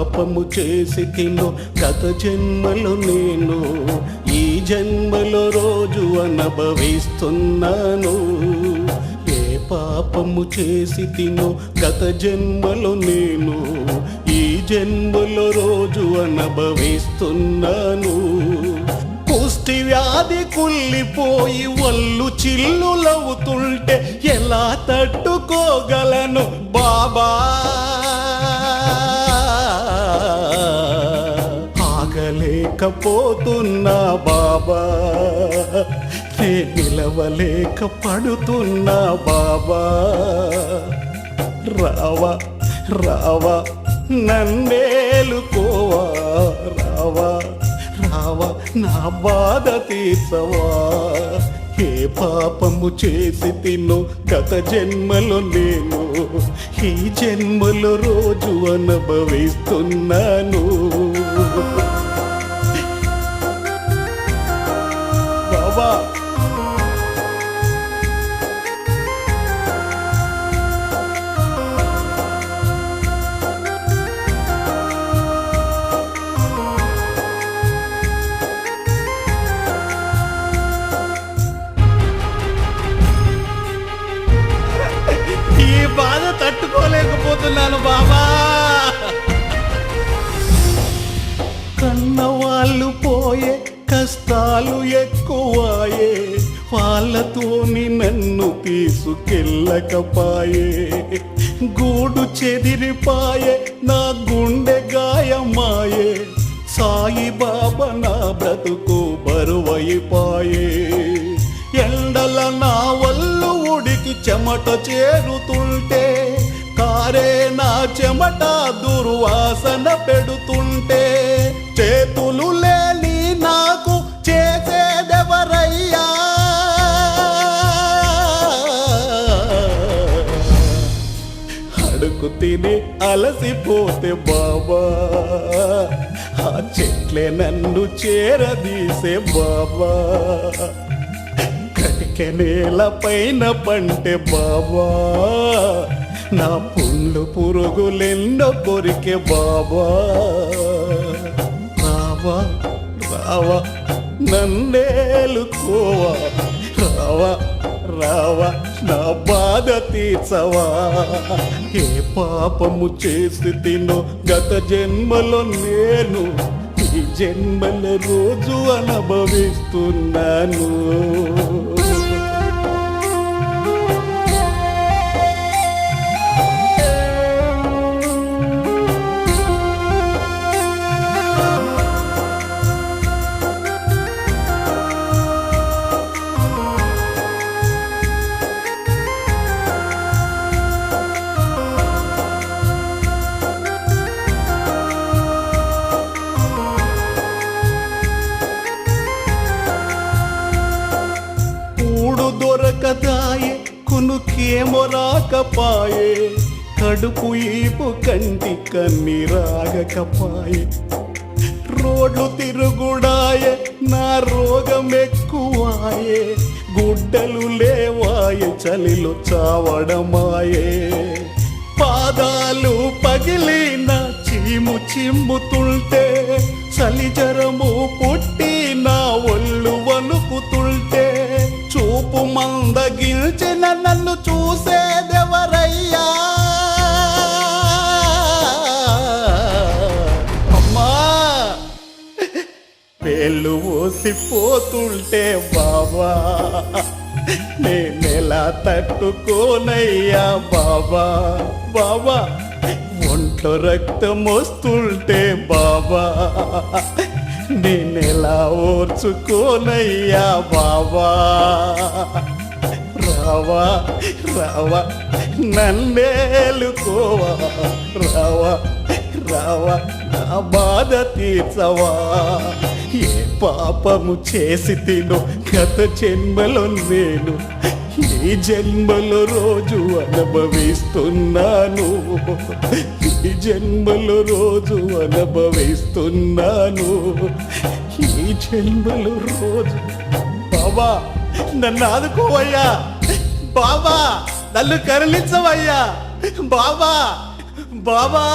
పాపము చేసి తిను గత జన్మలో నేను ఈ జన్మలో రోజు అనుభవిస్తున్నాను. ఏ పాపము చేసి తిను గత జన్మలో నేను ఈ జన్మలో రోజు అనుభవిస్తున్నాను. పుష్టి వ్యాధి కుళ్ళిపోయి ఒళ్ళు చిల్లులవుతుంటే ఎలా తట్టుకోగలను బాబా? ఆగలేకపోతున్నా బాబా. నే నిలవలేక పడుతున్నా బాబా. రావా రావా నన్నేలుకోవా. రావా రావా నా బాధ తీర్చవా. ఏ పాపము చేసి తిను గత జన్మలో నేను. ఈ జన్మలో రోజు అనుభవిస్తున్నాను. చేస్తున్నాను బాబా. కన్నవాళ్ళు పోయే కష్టాలు ఎక్కువాయే. వాళ్ళతోని నన్ను తీసుకెళ్ళకపాయే. గూడు చెదిరిపాయే నా గుండె గాయమాయే. సాయిబాబా నా బ్రతుకు బరువైపాయే. ఎండల నా వల్లు ఉడికి చెమట చేరుతుంటే పెడుతుంటే చేతులు లేని నాకు చేసేదెవరయ్యా? అడుగు తిని అలసిపోతే బాబా ఆ చెట్లే నన్ను చేరదీసే బాబా కటిక నేల పైన పంటే బాబా నా పుండు పురుగులెన్నో కొరికే బాబా రావా రావా నన్నేలుకోవా. రావా రావా నా బాధ తీర్చవా. ఏ పాపము చేసి తినో గత జన్మలో నేను ఈ జన్మల రోజు అనుభవిస్తున్నాను. దొరకదాయే కునుకేమో రాకపాయే. కడుపు ఈపు కంటి కన్ని రాగకపాయే. రోడ్లు తిరుగుడాయ నా రోగం ఎక్కువాయే గుడ్డలు లేవాయే చలిలో చావడమాయే. పాదాలు పగిలిన చీము చిమ్ముతుంటే చలిజరము పుట్టి నవ్వు మందగిల్చిన నన్ను చూసేదెవరయ్యా? అమ్మా పేళ్ళు పోసిపోతుంటే బాబా నేనెలా తట్టుకోనయ్యా బాబా బాబా ఒంట్లో రక్తం వస్తుంటే బాబా నేనెలా ఓర్చుకోనయ్యా బాబా రావా రావా నన్నేలుకోవా. రావా రావా నా బాధ తీర్చవా. ఏ పాపము చేసి తిను గత జన్మలో నేను ఈ జన్మలో రోజు అనుభవిస్తున్నాను. ఈ జన్మలో రోజు అనుభవిస్తున్నాను. ఈ జన్మలో రోజు బాబా నన్ను ఆదుకోవయ్యా. బాబా నన్ను కరుణించవయ్యా. బాబా బాబా